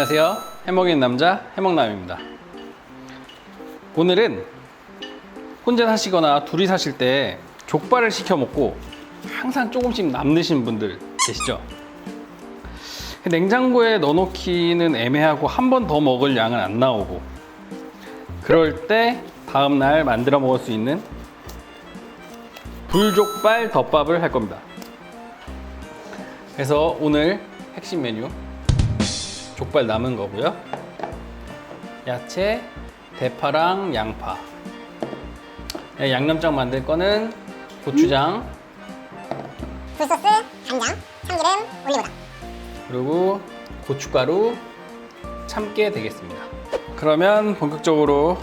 안녕하세요. 해먹이는 남자 해먹남입니다. 오늘은 혼자 사시거나 둘이 사실 때 족발을 시켜 먹고 항상 조금씩 남으신 분들 계시죠? 냉장고에 넣어놓기는 애매하고 한 번 더 먹을 양은 안 나오고 그럴 때 다음날 만들어 먹을 수 있는 불족발 덮밥을 할 겁니다. 그래서 오늘 핵심 메뉴 족발 남은 거고요. 야채, 대파랑 양파. 네, 양념장 만들 거는 고추장, 굴소스, 간장, 참기름, 올리고당. 그리고 고춧가루, 참깨 되겠습니다. 그러면 본격적으로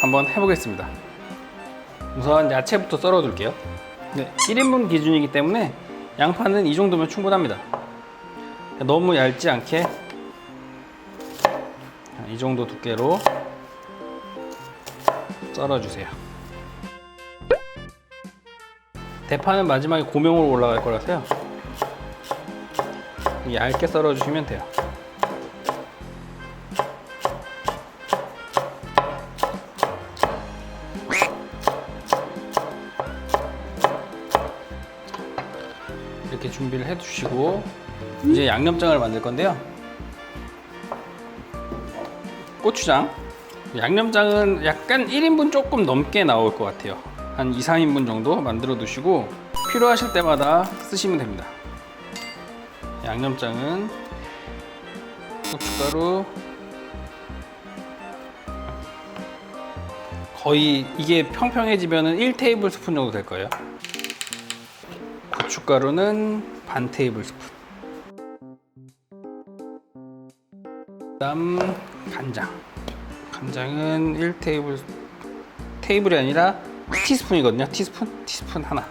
한번 해보겠습니다. 우선 야채부터 썰어둘게요. 네, 1인분 기준이기 때문에 양파는 이 정도면 충분합니다. 너무 얇지 않게 이 정도 두께로 썰어주세요. 대파는 마지막에 고명으로 올라갈 거라서요. 얇게 썰어주시면 돼요. 이렇게 준비를 해주시고 이제 양념장을 만들 건데요. 고추장. 양념장은 약간 1인분 조금 넘게 나올 것 같아요. 한 2, 3인분 정도 만들어 두시고 필요하실 때마다 쓰시면 됩니다. 양념장은 고춧가루 거의 이게 평평해지면 1테이블 스푼 정도 될 거예요. 고춧가루는 반 테이블 스푼. 그다음 간장. 간장은 1테이블 테이블이 아니라 티스푼이거든요. 티스푼? 티스푼 하나.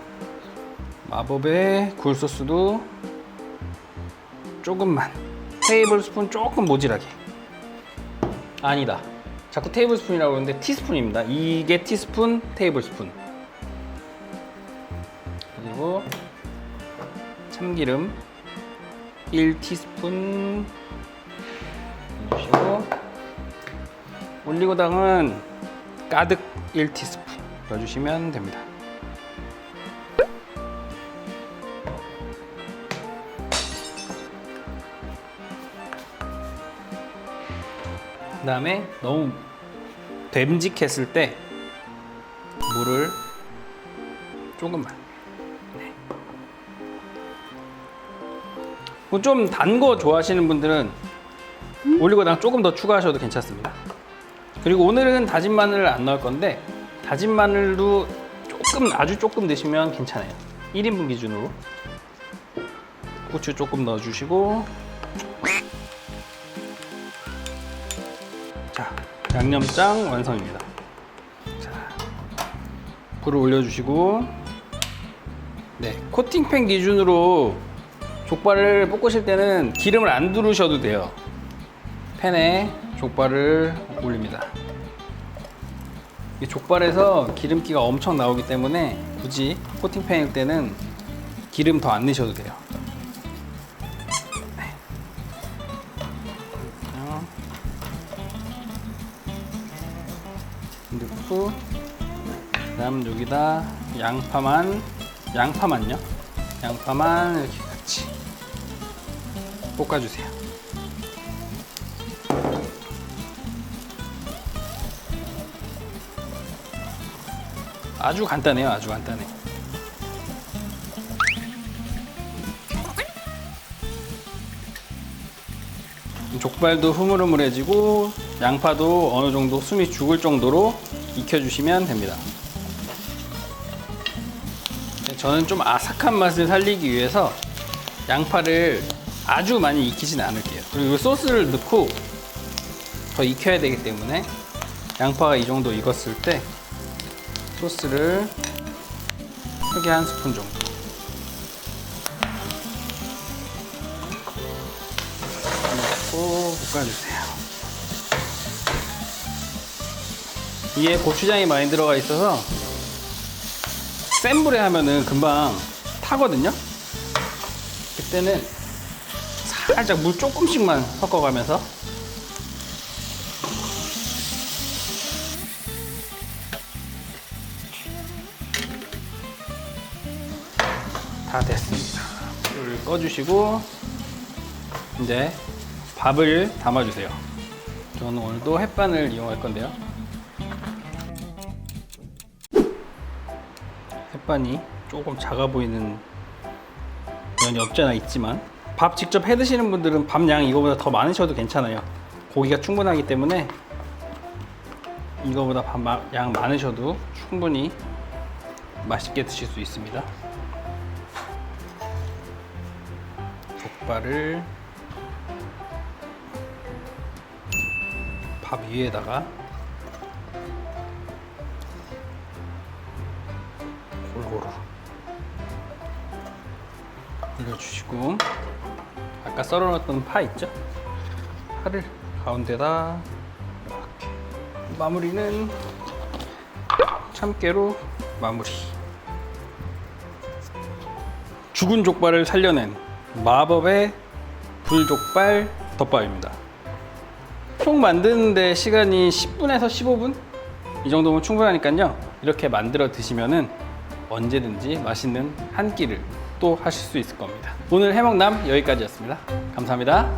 마법의 굴소스도 조금만 테이블 스푼 조금 모질하게 아니다 자꾸 테이블 스푼이라고 그러는데 티스푼입니다 이게 티스푼 테이블 스푼 그리고 참기름 1티스푼 넣으시고 올리고당은 가득 1티스푼 넣어주시면 됩니다 그 다음에 너무 됨직했을 때 물을 조금만 네. 좀단 거 좋아하시는 분들은 올리고당 조금 더 추가하셔도 괜찮습니다. 그리고 오늘은 다진 마늘을 안 넣을 건데 다진 마늘도 조금 아주 조금 넣으시면 괜찮아요. 1인분 기준으로. 고추 조금 넣어주시고. 자, 양념장 완성입니다. 자, 불을 올려주시고, 네, 코팅팬 기준으로 족발을 볶으실 때는 기름을 안 두르셔도 돼요. 팬에 족발을 올립니다. 이 족발에서 기름기가 엄청 나오기 때문에 굳이 코팅팬일 때는 기름 더 안 넣으셔도 돼요. 넣고 그다음 여기다 양파만 양파만요 양파만 이렇게 같이 볶아주세요 아주 간단해요 아주 간단해 족발도 흐물흐물해지고 양파도 어느 정도 숨이 죽을 정도로 익혀주시면 됩니다. 네, 저는 좀 아삭한 맛을 살리기 위해서 양파를 아주 많이 익히진 않을게요. 그리고 소스를 넣고 더 익혀야 되기 때문에 양파가 이 정도 익었을 때 소스를 크게 한 스푼 정도 넣고 볶아주세요. 이게 고추장이 많이 들어가 있어서 센 불에 하면은 금방 타거든요. 그때는 살짝 물 조금씩만 섞어가면서 꺼주시고 이제 밥을 담아주세요. 저는 오늘도 햇반을 이용할 건데요. 햇반이 조금 작아 보이는 면이 없잖아 있지만 밥 직접 해 드시는 분들은 밥 양이 이거보다 더 많으셔도 괜찮아요. 고기가 충분하기 때문에 이거보다 밥 양 많으셔도 충분히 맛있게 드실 수 있습니다. 족발을 밥 위에다가 골고루 올려주시고 아까 썰어놨던 파 있죠? 파를 가운데다 이렇게 마무리는 참깨로 마무리 죽은 족발을 살려낸 마법의 불족발 덮밥입니다. 총 만드는데 시간이 10분에서 15분? 이 정도면 충분하니까요. 이렇게 만들어 드시면은 언제든지 맛있는 한 끼를 또 하실 수 있을 겁니다. 오늘 해먹남 여기까지였습니다. 감사합니다